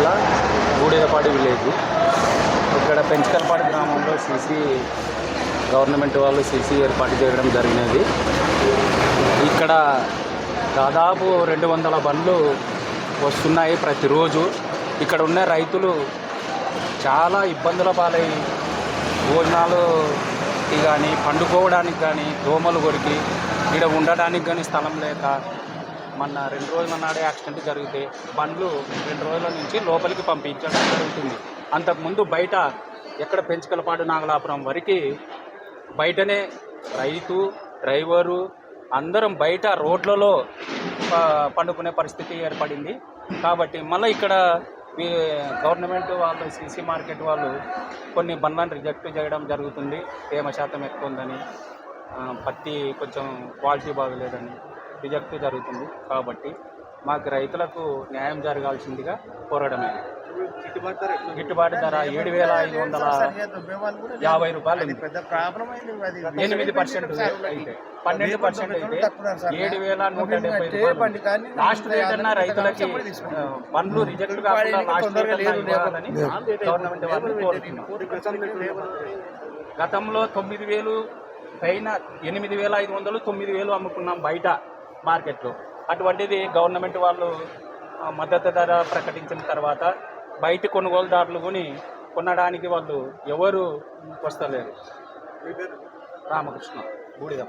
జిల్లా బూడిదపాడు విలేజ్. ఇక్కడ పెంచకల్పాడు గ్రామంలో సీసీ గవర్నమెంట్ వాళ్ళు సీసీ ఏర్పాటు చేయడం జరిగినది. ఇక్కడ దాదాపు రెండు వందల బండ్లు వస్తున్నాయి ప్రతిరోజు. ఇక్కడ ఉన్న రైతులు చాలా ఇబ్బందుల పాలై భోజనాలుకి కానీ పండుకోవడానికి కానీ దోమలు కొరికి ఇక్కడ ఉండడానికి కానీ స్థలం లేక మన రెండు రోజుల నాడే యాక్సిడెంట్ జరిగితే బండ్లు రెండు రోజుల నుంచి లోపలికి పంపించడం జరుగుతుంది. అంతకుముందు బయట ఎక్కడ పెంచుకలపాడు నాగలాపురం వరకు బయటనే రైతు డ్రైవరు అందరం బయట రోడ్లలో పండుకునే పరిస్థితి ఏర్పడింది. కాబట్టి మళ్ళీ ఇక్కడ గవర్నమెంట్ వాళ్ళు సీసీ మార్కెట్ వాళ్ళు కొన్ని బండ్లను రిజెక్ట్ చేయడం జరుగుతుంది. తేమ శాతం ఎక్కువ ఉందని పత్తి కొంచెం క్వాలిటీ బాగలేదని. రిజెక్ట్ జరుగుతుంది. కాబట్టి మాకు రైతులకు న్యాయం జరగాల్సిందిగా కోరడమే. గిట్టుబాటు ధర ఏడు వేల ఐదు వందల యాభై రూపాయలు ఎనిమిది పర్సెంట్ అయితే పన్నెండు పర్సెంట్ అయితే ఏడు వేల నూట డెబ్బై రూపాయలు లాస్ట్ రేట్ అన్న రైతులకి ఆ, రిజెక్ట్ కాకుండా లాస్ట్ రేట్ ఇవ్వాలని గవర్నమెంట్ వాళ్ళు కోరుతున్నాం గతంలో తొమ్మిది వేలు పైన ఎనిమిది వేల ఐదు వందలు తొమ్మిది వేలు అమ్ముకున్నాం బయట. మార్కెట్లో. అటువంటిది గవర్నమెంట్ వాళ్ళు మద్దతు ధర ప్రకటించిన తర్వాత బయట కొనుగోలుదారులు కొని కొనడానికి వాళ్ళు ఎవరు వస్తలేరు. రామకృష్ణ విలేజ్